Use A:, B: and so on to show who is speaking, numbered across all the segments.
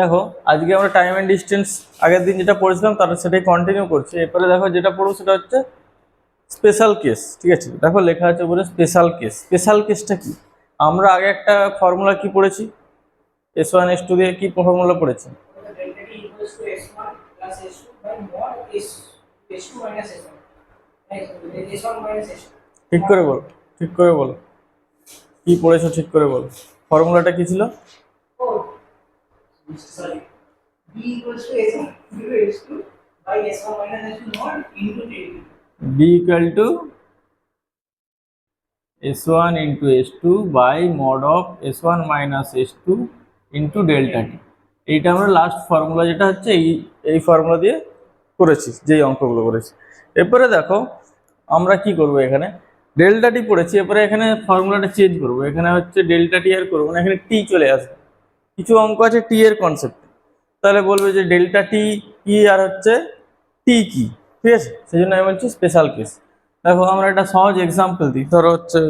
A: দেখো, আজকে আমরা টাইম অ্যান্ড ডিস্টেন্স আগের দিন যেটা পড়েছিলাম তারা সেটাই কন্টিনিউ করছি। এরপরে দেখো যেটা পড়ব সেটা হচ্ছে স্পেশাল কেস ঠিক আছে? দেখো লেখা আছে বলে স্পেশাল কেস স্পেশাল কেসটা কি? আমরা আগে একটা ফর্মুলা কি পড়েছি? এস ওয়ান এস টু দিয়ে কি ফর্মুলা পড়েছি?
B: delta t equals to s1 plus s2 by mod s s2 minus s1 right s1 minus s2
A: ঠিক করে বলো, ঠিক করে বলো। কি পড়েছো ঠিক করে বলো। ফর্মুলাটা কি ছিল?
B: Sorry b equals to s1 into s2 by s1 minus s2 mod into t
A: B equal to S one into S two by mod of S one minus S two into delta T এইটা আমরা last formula যেটা হচ্ছে, এই এই formula দিয়ে করেছি, যেই অঙ্কগুলো করেছি। এরপরে দেখো, আমরা কি করব এখানে? ডেল্টা টি পড়েছি, এরপরে এখানে ফর্মুলাটা চেঞ্জ করব। এখানে হচ্ছে ডেল্টা টি আর করব না, এখানে টি চলে আসবে। কিছু অঙ্ক আছে টি এর কনসেপ্ট তাহলে বলবে যে ডেল্টা টি কি আর হচ্ছে টি কি? ঠিক আছে? সেই জন্য আমি বলছি স্পেশাল কেস দেখো, আমরা একটা সহজ এক্সাম্পল দিই। ধরো হচ্ছে,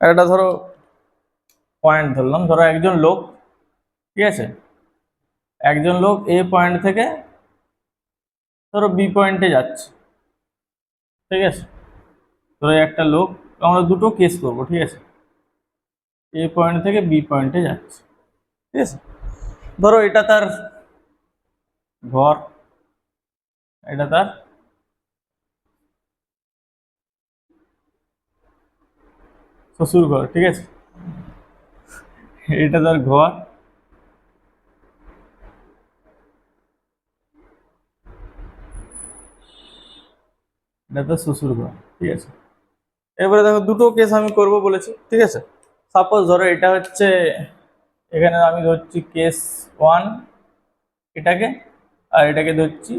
A: একটা ধরো পয়েন্ট ধরলাম। ধরো একজন লোক, ঠিক আছে? একজন লোক এ পয়েন্ট থেকে ধরো বি পয়েন্টে যাচ্ছে। ঠিক আছে? ধরো একটা লোক, আমরা দুটো কেস করব, ঠিক আছে? এ পয়েন্ট থেকে বি পয়েন্টে যাচ্ছে। ঠিক আছে? ধরো এটা তার ঘর, এটা তার শ্বশুর ঘর, ঠিক আছে? এটা তার ঘর। এটা তার শ্বশুর ঘর, ঠিক আছে? এবারে দেখো দুটো কেস আমি করব বলেছি, ঠিক আছে? সাপোজ ধরো এটা হচ্ছে এখানে আমি ধরছি কেস ওয়ান এটাকে, আর এটাকে ধরছি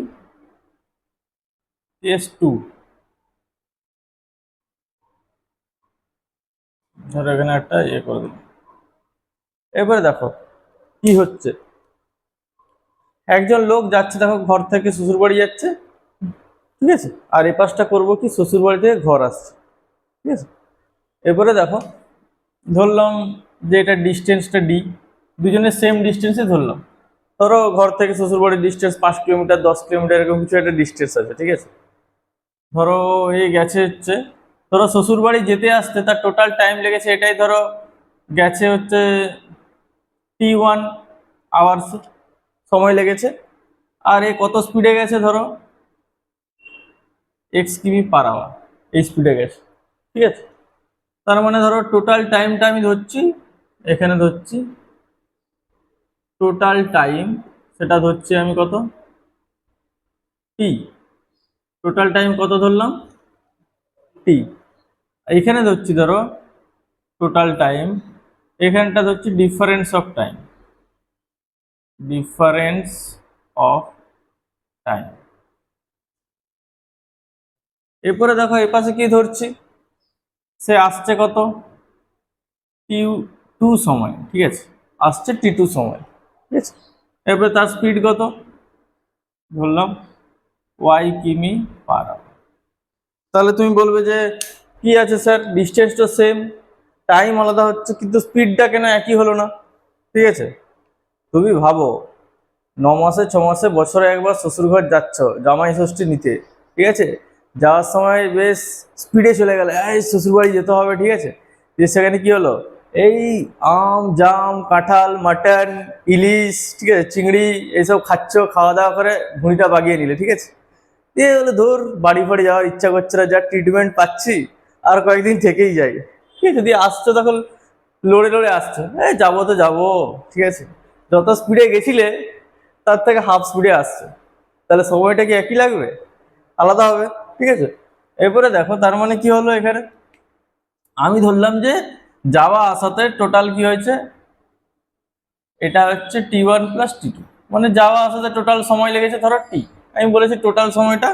A: কেস টু ধরো এখানে একটা ইয়ে করে দিলাম। এবারে দেখো, কি হচ্ছে? একজন লোক যাচ্ছে, দেখো ঘর থেকে শ্বশুর বাড়ি যাচ্ছে, ঠিক আছে? আর এ পাশটা করব কি? শ্বশুর বাড়ি থেকে ঘর আসছে, ঠিক আছে? এরপরে দেখো, ধরলাম যে এটা ডিস্টেন্সটা ডি দুজনের সেম ডিস্টেন্সে ধরলাম। ধরো ঘর থেকে শ্বশুর বাড়ির ডিস্টেন্স পাঁচ কিলোমিটার, দশ কিলোমিটার, এরকম কিছু একটা ডিস্টেন্স আছে, ঠিক আছে? ধরো এই গেছে হচ্ছে, ধরো শ্বশুরবাড়ি যেতে আসতে তার টোটাল টাইম লেগেছে এটাই ধরো গেছে হচ্ছে টি ওয়ান আওয়ার্স সময় লেগেছে। আর এ কত স্পিডে গেছে ধরো? এক্স কিমি পার আওয়ার এই স্পিডে গেছে, ঠিক আছে? তার মানে ধরো টোটাল টাইমটা আমি ধরছি, এখানে ধরছি টোটাল টাইম সেটা ধরছি আমি কত? টি টোটাল টাইম কত ধরলাম? টি এখানে ধরছি ধরো টোটাল টাইম, এখানটা ধরছি difference of time. Difference of time. এরপরে দেখো এ পাশে কি ধরছি? সে আসছে কত? টি টু সময়, ঠিক আছে? আসছে টি টু সময়। ঠিক আছে এরপরে তার স্পিড কত? ধরলাম ওয়াই কিমি পার তাহলে তুমি বলবে যে, কি আছে স্যার ডিস্টেন্স তো সেম টাইম আলাদা হচ্ছে, কিন্তু স্পিডটা কেন একই হলো না? ঠিক আছে? তুমি ভাবো, ন মাসে, ছ মাসে, বছরে একবার শ্বশুরঘর যাচ্ছ, জামাই ষষ্ঠী নিতে, ঠিক আছে? যাওয়ার সময় বেশ স্পিডে চলে গেলে, এই, শ্বশুরবাড়ি যেতে হবে, ঠিক আছে? যে সেখানে কি হলো? এই আম, জাম, কাঁঠাল, মাটন, ইলিশ, ঠিক আছে, চিংড়ি এইসব খাচ্ছ, খাওয়া দাওয়া করে ভুঁড়িটা বাগিয়ে নিলে, ঠিক আছে? দিয়ে বলে, ধর, বাড়ি ফাড়ি যাওয়ার ইচ্ছা করছে না, যা ট্রিটমেন্ট পাচ্ছি, আর কয়েকদিন থেকেই যাই। ঠিক আছে, দিয়ে আসছো তখন, লড়ে লড়ে আসছো। এই যাব তো যাব, ঠিক আছে? যত স্পিডে গেছিলে, তার থেকে হাফ স্পিডে আসছো। তাহলে সময়টা কি একই লাগবে? আলাদা হবে, ঠিক আছে? এরপরে দেখো, তার মানে কি হলো এখানে? আমি ধরলাম যে যাওয়া আসাতে টোটাল কি হয়েছে? এটা হচ্ছে T one plus T two মানে যাওয়া আসাতে টোটাল সময় লেগেছে, ধরো টি আমি বলেছি টোটাল সময়টা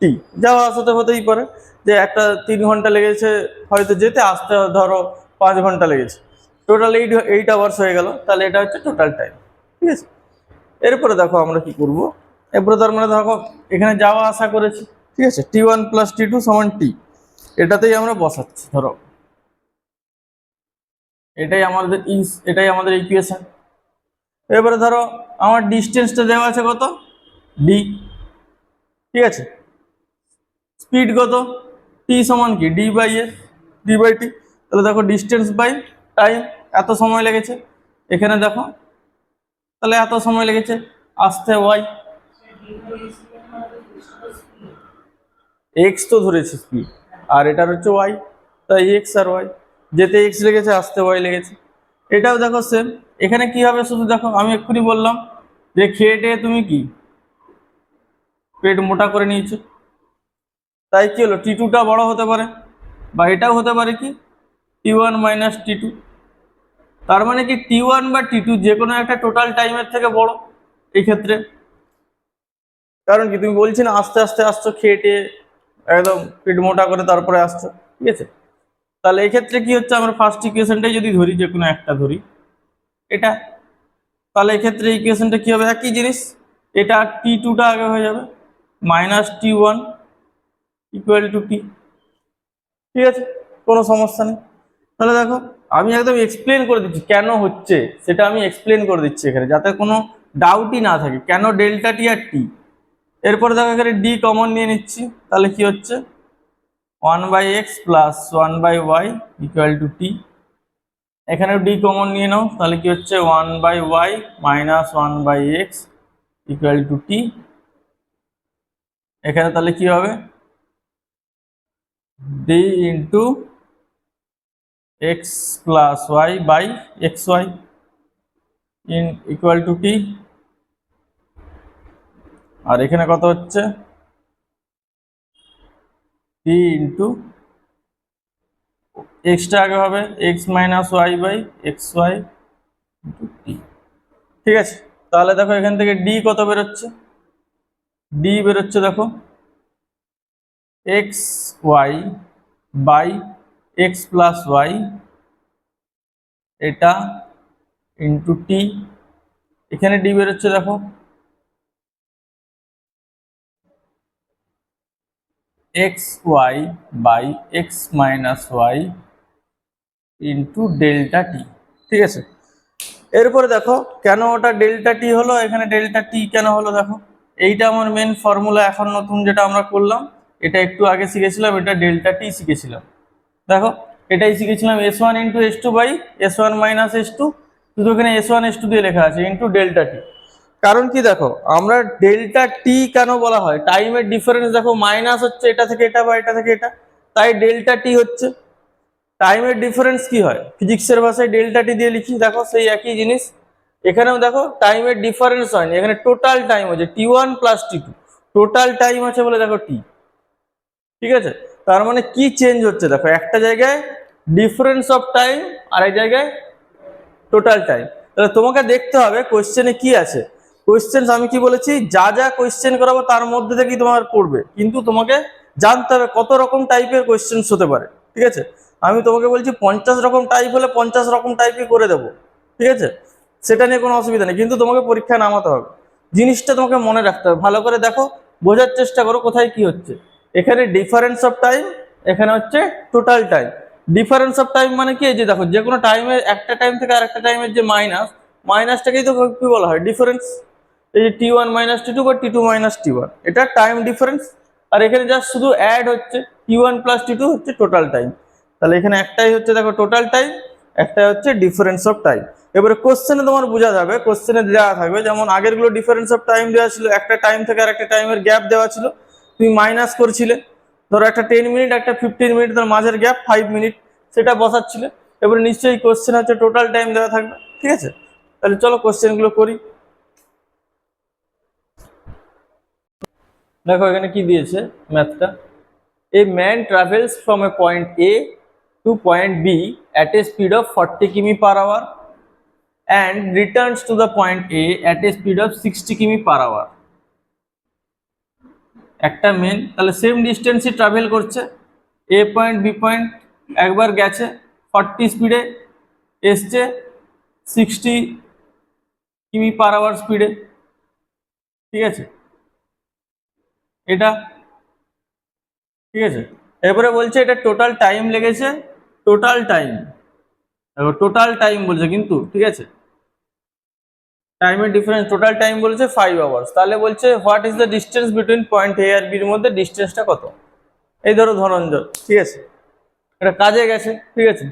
A: টি যাওয়া আসাতে হতেই পারে যে একটা তিন ঘণ্টা লেগেছে, হয়তো যেতে আসতে ধরো পাঁচ ঘণ্টা লেগেছে। টোটাল এইট এইট আওয়ার্স হয়ে গেল, তাহলে এটা হচ্ছে টোটাল টাইম ঠিক আছে? এরপরে দেখো আমরা কি করব? এরপরে তার মানে দেখো, এখানে যাওয়া আসা করেছি, ঠিক আছে? T one plus T two সমান টি এটাতেই আমরা বসাচ্ছি, ধরো। এটাই আমাদের ইস এটাই আমাদের ইকুয়েশন এবারে ধরো আমার ডিস্টেন্সটা দেওয়া আছে কত? ডি ঠিক আছে? স্পিড কত? টি সমান কি? D by A D by T তাহলে দেখো ডিস্টেন্স বাই টাইম এত সময় লেগেছে। এখানে দেখো, তাহলে এত সময় লেগেছে আসতে ওয়াই এক্স তো ধরেছে স্পিড আর এটার হচ্ছে ওয়াই তাই এক্স আর ওয়াই যেতে এক্স লেগেছে, আসতে ওয়াই লেগেছে। এটাও দেখো সেম এখানে কি হবে শুধু দেখো, আমি এক্ষুনি বললাম যে খেয়ে টেয়ে তুমি কি? পেট মোটা করে নিয়েছো। তাই কি হলো? টি টুটা বড় হতে পারে বা এটাও হতে পারে কি? T one minus T two তার মানে কি টি ওয়ান বা টি টু যে কোনো একটা টোটাল টাইমের থেকে বড় এই ক্ষেত্রে। কারণ কি? তুমি বলছি না আস্তে আস্তে আসছো খেয়ে একদম পেট মোটা করে তারপরে আসছো। ঠিক আছে? তাহলে এই ক্ষেত্রে কি হচ্ছে, আমরা ফার্স্ট ইকুয়েশনটাই যদি ধরি যে কোনো একটা ধরি, এটা। তাহলে এক্ষেত্রে ইকুয়েশনটা কি হবে? একই জিনিস, এটা টি টুটা আগে হয়ে যাবে minus T one equal to T ঠিক আছে? কোনো সমস্যা নেই। তাহলে দেখো, আমি একদম এক্সপ্লেন করে দিচ্ছি, কেন হচ্ছে? সেটা আমি এক্সপ্লেন করে দিচ্ছি এখানে, যাতে কোনো ডাউটই না থাকে, কেন ডেল্টা টি আর টি এরপরে দেখো এখানে ডি কমন নিয়ে নিচ্ছি, তাহলে কি হচ্ছে? One by X plus one by Y equal to T. এখানেও ডি কমন নিয়ে নাও, তাহলে কি হচ্ছে? One by Y minus one by X equal to T. এখানে তাহলে কি হবে? D into X plus Y by X Y in equal to T. আর এখানে কত হচ্ছে? টি ইন্টু এক্সটা আগে হবে X minus Y by X Y ঠিক আছে? তাহলে দেখো এখান থেকে ডি কত বেরোচ্ছে? ডি বেরোচ্ছে দেখো X Y by X plus Y এটা ইন্টু টি এখানে ডি বেরোচ্ছে দেখো X Y by X minus Y into delta T ঠিক আছে? এরপরে দেখো, কেন ওটা ডেল্টা টি হলো? এখানে ডেল্টা টি কেন হলো দেখো? এইটা আমার মেন ফর্মুলা এখন নতুন যেটা আমরা করলাম। এটা একটু আগে শিখেছিলাম, এটা ডেল্টা টি শিখেছিলাম। দেখো, এটাই শিখেছিলাম S one into S two by S one minus S two শুধু এখানে এস ওয়ান এস টু দিয়ে লেখা আছে ইন্টু ডেল্টা টি কারণ কি দেখো, আমরা ডেল্টা টি কেন বলা হয়? টাইমের ডিফারেন্স দেখো মাইনাস হচ্ছে এটা থেকে এটা বা এটা থেকে এটা, তাই ডেল্টা টি হচ্ছে। টাইমের ডিফারেন্স কি হয়? ফিজিক্সের ভাষায় ডেল্টা টি দিয়ে লিখি, দেখো সেই একই জিনিস। এখানেও দেখো টাইমের ডিফারেন্স হয়নি, এখানে টোটাল টাইম আছে T one plus T two total time আছে বলে দেখো টি ঠিক আছে? তার মানে কি চেঞ্জ হচ্ছে? দেখো, একটা জায়গায় ডিফারেন্স অফ টাইম আর এক জায়গায় টোটাল টাইম তাহলে তোমাকে দেখতে হবে কোশ্চেনে কি আছে? কোশ্চেন আমি কি বলেছি? যা যা কোয়েশ্চেন করাবো তার মধ্যে থেকেই তোমার পড়বে। কিন্তু তোমাকে জানতে হবে কত রকম টাইপের কোশ্চেন হতে পারে। ঠিক আছে? আমি তোমাকে বলছি পঞ্চাশ রকম টাইপ হলে পঞ্চাশ রকম টাইপই করে দেবো। ঠিক আছে? সেটা নিয়ে কোনো অসুবিধা নেই। কিন্তু তোমাকে পরীক্ষায় নামাতে হবে। জিনিসটা তোমাকে মনে রাখতে হবে। ভালো করে দেখো, বোঝার চেষ্টা করো কোথায় কি হচ্ছে। এখানে ডিফারেন্স অফ টাইম এখানে হচ্ছে total time difference of time মানে কি? যে দেখো, যে কোনো টাইমের একটা টাইম থেকে আরেকটা টাইমের যে মাইনাস মাইনাসটাকেই তো কি বলা হয়? ডিফারেন্স এই যে T one minus T two বা T two minus T one এটা টাইম ডিফারেন্স আর এখানে জাস্ট শুধু অ্যাড হচ্ছে T one plus T two হচ্ছে টোটাল টাইম তাহলে এখানে একটাই হচ্ছে, দেখো টোটাল টাইম একটাই হচ্ছে ডিফারেন্স অফ টাইম এবারে কোশ্চেনে তোমার বোঝা যাবে কোশ্চেনে দেওয়া থাকবে, যেমন আগেরগুলো ডিফারেন্স অফ টাইম দেওয়া ছিল, একটা টাইম থেকে আর একটা টাইমের গ্যাপ দেওয়া ছিল, তুমি মাইনাস করছিলে। ধরো একটা টেন মিনিট একটা ফিফটিন মিনিট তার মাঝের গ্যাপ ফাইভ মিনিট সেটা বসাচ্ছিলে। এবারে নিশ্চয়ই কোশ্চেন হচ্ছে টোটাল টাইম দেওয়া থাকবে, ঠিক আছে? তাহলে চলো কোশ্চেনগুলো করি। দেখো এখানে কি দিয়েছে ম্যাথটা? A man travels from a point A to point B at a speed of forty km per hour and returns to the point A at a speed of sixty km per hour একটা মেন তাহলে same ডিস্টেন্সই travel করছে। এ point B point একবার গেছে forty স্পিডে এসছে sixty km per hour স্পিডে ঠিক আছে? এটা। ঠিক আছে? এরপরে বলছে এটা টোটাল টাইম লেগেছে টোটাল টাইম দেখো টোটাল টাইম বলছে কিন্তু, ঠিক আছে? টাইমের ডিফারেন্স টোটাল টাইম বলেছে ফাইভ আওয়ার্স তাহলে বলছে what is the distance between point A আর বির মধ্যে ডিস্টেন্সটা কত? এই ধরো ধনঞ্জয়, ঠিক আছে? এটা কাজে গেছে, ঠিক আছে?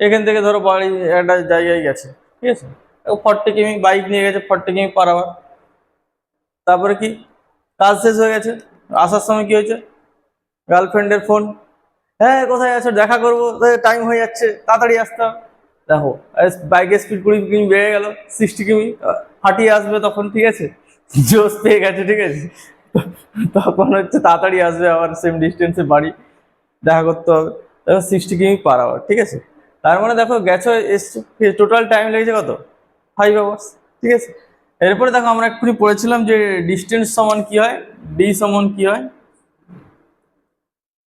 A: এখান থেকে ধরো বাড়ি একটা জায়গায় গেছে, ঠিক আছে? ফর্টি কিমি বাইক নিয়ে গেছে ফর্টি কিমি পার আওয়ার তারপরে কি? কাজ শেষ হয়ে গেছে। আসার সময় কি হয়েছে? গার্লফ্রেন্ডের ফোন হ্যাঁ কোথায় আছো? দেখা করব। টাইম হয়ে যাচ্ছে। তাড়াতাড়ি আসতে হবে। দেখো বাইকের স্পিড কুড়ি কিমি বেড়ে গেল সিক্সটি কিমি। ফাটিয়ে আসবে তখন, ঠিক আছে? জোশ পেয়ে গেছে, ঠিক আছে? তখন হচ্ছে তাড়াতাড়ি আসবে আবার সেম ডিস্টেন্সে বাড়ি। দেখা করতে হবে। দেখো সিক্সটি কিমি পার আওয়ার ঠিক আছে? তার মানে দেখো, গেছো, এসছে। টোটাল টাইম লেগেছে কত? ফাইভ আওয়ার্স ঠিক আছে? এরপরে দেখো আমরা এক্ষুনি পড়েছিলাম যে ডিস্টেন্স সমান কি হয়? ডি সমান কি হয়?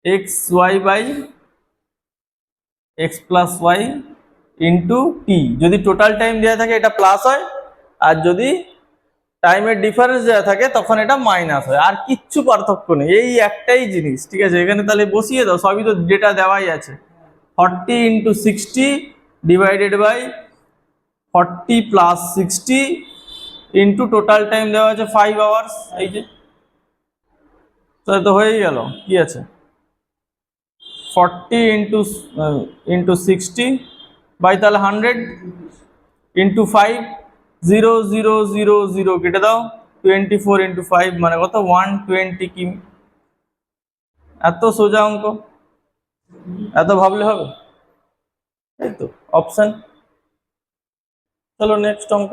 A: X Y by X plus Y into T যদি টোটাল টাইম দেওয়া থাকে এটা প্লাস হয়, আর যদি টাইমের ডিফারেন্স দেওয়া থাকে তখন এটা মাইনাস হয়। আর কিচ্ছু পার্থক্য নেই, এই একটাই জিনিস, ঠিক আছে? এখানে তাহলে বসিয়ে দাও, সবই তো ডেটা দেওয়াই আছে। Forty into sixty divided by forty plus sixty into total time দেওয়া আছে ফাইভ আওয়ার্স এই যে। তাহলে তো হয়েই গেল, কি আছে? Forty into into sixty by তাহলে hundred into five zero zero zero zero কেটে দাও। টোয়েন্টি ফোর ইন্টু ফাইভ মানে কত? ওয়ান টোয়েন্টি কিমি এত সোজা অঙ্ক। এত ভাবলে হবে? এই তো অপশন চলো নেক্সট অঙ্ক।